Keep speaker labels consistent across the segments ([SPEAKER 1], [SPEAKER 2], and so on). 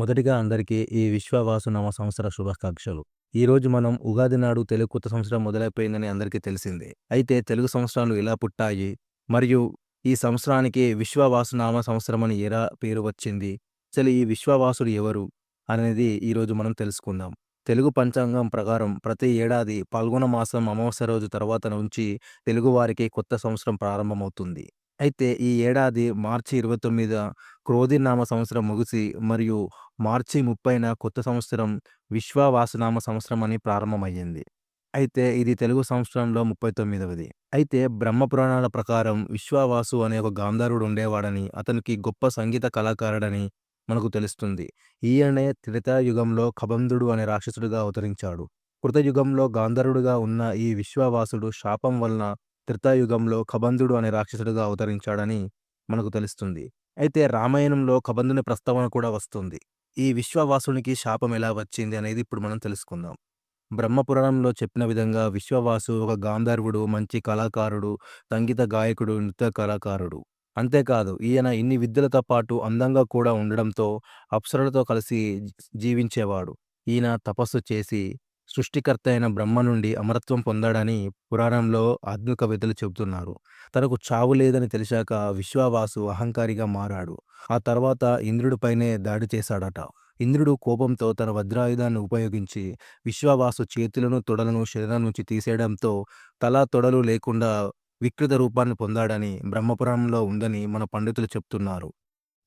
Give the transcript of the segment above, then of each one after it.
[SPEAKER 1] మొదటిగా అందరికీ ఈ విశ్వవాసు నవ సంవత్సర శుభాకాంక్షలు. ఈరోజు మనం ఉగాది నాడు తెలుగు కొత్త సంవత్సరం మొదలైపోయిందని అందరికీ తెలిసిందే. అయితే తెలుగు సంవత్సరాలు ఎలా పుట్టాయి? మరియు ఈ సంవత్సరానికి విశ్వవాసునామ సంవత్సరం అని ఎలా పేరు వచ్చింది? అసలు ఈ విశ్వవాసుడు ఎవరు? అనేది ఈరోజు మనం తెలుసుకుందాం. తెలుగు పంచాంగం ప్రకారం ప్రతి ఏడాది పాల్గొన మాసం అమావాస్య రోజు తర్వాత నుంచి తెలుగువారికి కొత్త సంవత్సరం ప్రారంభమవుతుంది. అయితే ఈ ఏడాది మార్చి 29 క్రోధినామ సంవత్సరం ముగిసి మరియు మార్చి 30న కొత్త సంవత్సరం విశ్వవాసునామ సంవత్సరం అని ప్రారంభమయ్యింది. అయితే ఇది తెలుగు సంవత్సరంలో 39వది. అయితే బ్రహ్మ పురాణాల ప్రకారం విశ్వవాసు అనే ఒక గాంధారుడు ఉండేవాడని, అతనికి గొప్ప సంగీత కళాకారుడని మనకు తెలుస్తుంది. ఈయనే త్రేతాయుగంలో కబంధుడు అనే రాక్షసుడిగా అవతరించాడు. కృతయుగంలో గాంధరుడుగా ఉన్న ఈ విశ్వవాసుడు శాపం వలన త్రితాయుగంలో కబంధుడు అనే రాక్షసుడిగా అవతరించాడని మనకు తెలుస్తుంది. అయితే రామాయణంలో కబంధుని ప్రస్తావన కూడా వస్తుంది. ఈ విశ్వవాసునికి శాపం ఎలా వచ్చింది అనేది ఇప్పుడు మనం తెలుసుకుందాం. బ్రహ్మపురాణంలో చెప్పిన విధంగా విశ్వవాసు ఒక గాంధర్వుడు, మంచి కళాకారుడు, సంగీత గాయకుడు, నృత్య కళాకారుడు. అంతేకాదు ఈయన ఇన్ని విద్యలతో పాటు అందంగా కూడా ఉండడంతో అప్సరలతో కలిసి జీవించేవాడు. ఈయన తపస్సు చేసి సృష్టికర్త అయిన బ్రహ్మ నుండి అమరత్వం పొందాడని పురాణంలో ఆధునిక చెబుతున్నారు. తనకు చావు లేదని తెలిసాక విశ్వావాసు అహంకారిగా మారాడు. ఆ తర్వాత ఇంద్రుడిపైనే దాడి చేశాడట. ఇంద్రుడు కోపంతో తన వజ్రాయుధాన్ని ఉపయోగించి విశ్వావాసు చేతులను, తొడలను శరీరం నుంచి తీసేయడంతో తల, తొడలు లేకుండా వికృత రూపాన్ని పొందాడని బ్రహ్మపురాణంలో ఉందని మన పండితులు చెప్తున్నారు.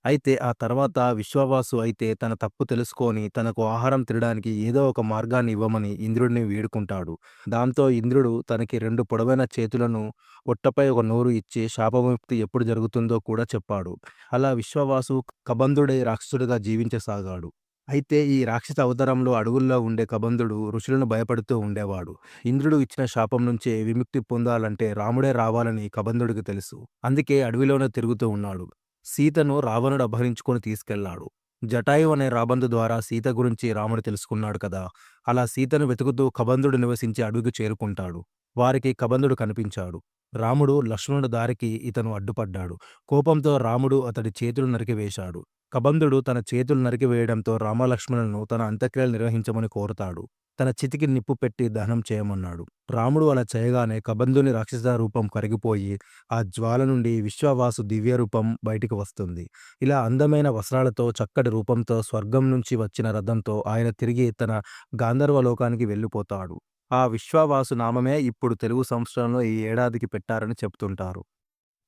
[SPEAKER 1] అయితే ఆ తర్వాత విశ్వవాసు అయితే తన తప్పు తెలుసుకొని తనకు ఆహారం తినడానికి ఏదో ఒక మార్గాన్ని ఇవ్వమని ఇంద్రుడిని వేడుకుంటాడు. దాంతో ఇంద్రుడు తనకి రెండు పొడవైన చేతులను, ఒట్టపై ఒక నోరు ఇచ్చి శాపముక్తి ఎప్పుడు జరుగుతుందో కూడా చెప్పాడు. అలా విశ్వవాసు కబంధుడై రాక్షసుడిగా జీవించసాగాడు. అయితే ఈ రాక్షస అవతారంలో అడవుల్లో ఉండే కబంధుడు ఋషులను భయపడుతూ ఉండేవాడు. ఇంద్రుడు ఇచ్చిన శాపం నుంచి విముక్తి పొందాలంటే రాముడే రావాలని కబంధుడికి తెలుసు. అందుకే అడవిలోనే తిరుగుతూ ఉన్నాడు. సీతను రావణుడు అపహరించుకొని తీసుకెళ్ళాడు. జటాయు అనే రాబందు ద్వారా సీత గురించి రాముడు తెలుసుకున్నాడు కదా! అలా సీతను వెతుకుతూ కబంధుడు నివసించే అడవికి చేరుకుంటాడు. వారికి కబంధుడు కనిపించాడు. రాముడు, లక్ష్మణుడు దారికి ఇతను అడ్డుపడ్డాడు. కోపంతో రాముడు అతడి చేతులు నరికివేశాడు. కబంధుడు తన చేతులు నరికివేయడంతో రామలక్ష్మణులను తన అంత్యక్రియలు నిర్వహించమని కోరతాడు. తన చితికి నిప్పు పెట్టి దహనం చేయమన్నాడు. రాముడు అలా చేయగానే కబంధుని రాక్షస రూపం కరిగిపోయి ఆ జ్వాల నుండి విశ్వవాసు దివ్య రూపం బయటికి వస్తుంది. ఇలా అందమైన వస్త్రాలతో, చక్కటి రూపంతో స్వర్గం నుంచి వచ్చిన రథంతో ఆయన తిరిగి తన గాంధర్వ లోకానికి వెళ్ళిపోతాడు. ఆ విశ్వవాసు నామమే ఇప్పుడు తెలుగు సంవత్సరంలో ఈ ఏడాదికి పెట్టారని చెప్తుంటారు.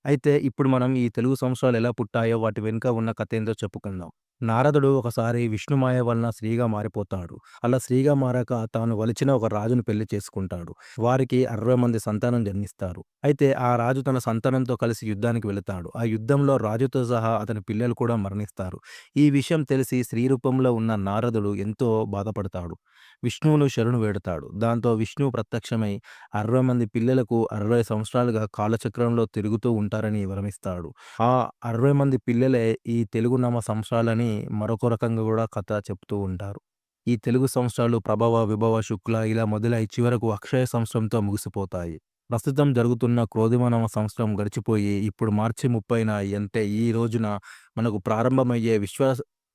[SPEAKER 1] అయితే ఇప్పుడు మనం ఈ తెలుగు సంవత్సరాలు ఎలా పుట్టాయో వాటి వెనుక ఉన్న కథేందో చెప్పుకుందాం. నారదుడు ఒకసారి విష్ణుమాయ వలన స్త్రీగా మారిపోతాడు. అలా స్త్రీగా మారాక తాను వలిచిన ఒక రాజును పెళ్ళి చేసుకుంటాడు. వారికి 60 మంది సంతానం జన్మిస్తారు. అయితే ఆ రాజు తన సంతానంతో కలిసి యుద్ధానికి వెళతాడు. ఆ యుద్ధంలో రాజుతో సహా అతని పిల్లలు కూడా మరణిస్తారు. ఈ విషయం తెలిసి స్త్రీ రూపంలో ఉన్న నారదుడు ఎంతో బాధపడతాడు. విష్ణువును శరణు వేడతాడు. దాంతో విష్ణువు ప్రత్యక్షమై 60 మంది పిల్లలకు 60 సంవత్సరాలుగా కాలచక్రంలో తిరుగుతూ ఉంటారని వరమిస్తాడు. ఆ 60 మంది పిల్లలే ఈ తెలుగు నామ సంవత్సరాలని మరొక రకంగా కూడా కథ చెప్తూ ఉంటారు. ఈ తెలుగు సంవత్సరాలు ప్రభవ, విభవ, శుక్ల ఇలా మొదలై చివరకు అక్షయ సంవత్సరంతో ముగిసిపోతాయి. ప్రస్తుతం జరుగుతున్న క్రోధిమనవ సంవత్సరం గడిచిపోయి ఇప్పుడు మార్చి 30న అంటే ఈ రోజున మనకు ప్రారంభమయ్యే విశ్వ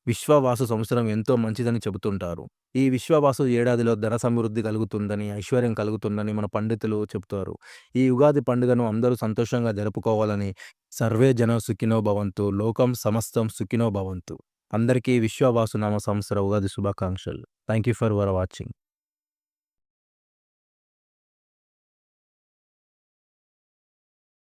[SPEAKER 1] విశ్వవాసు సంవత్సరం ఎంతో మంచిదని చెబుతుంటారు. ఈ విశ్వవాసు ఏడాదిలో ధన సమృద్ధి కలుగుతుందని, ఐశ్వర్యం కలుగుతుందని మన పండితులు చెబుతారు. ఈ ఉగాది పండుగను అందరూ సంతోషంగా జరుపుకోవాలని సర్వే జన సుఖినో భవంతు, లోకం సమస్తం సుఖినో భవంతు. అందరికీ విశ్వవాసునామ సంవత్సర ఉగాది శుభాకాంక్షలు. Thank you for your watching.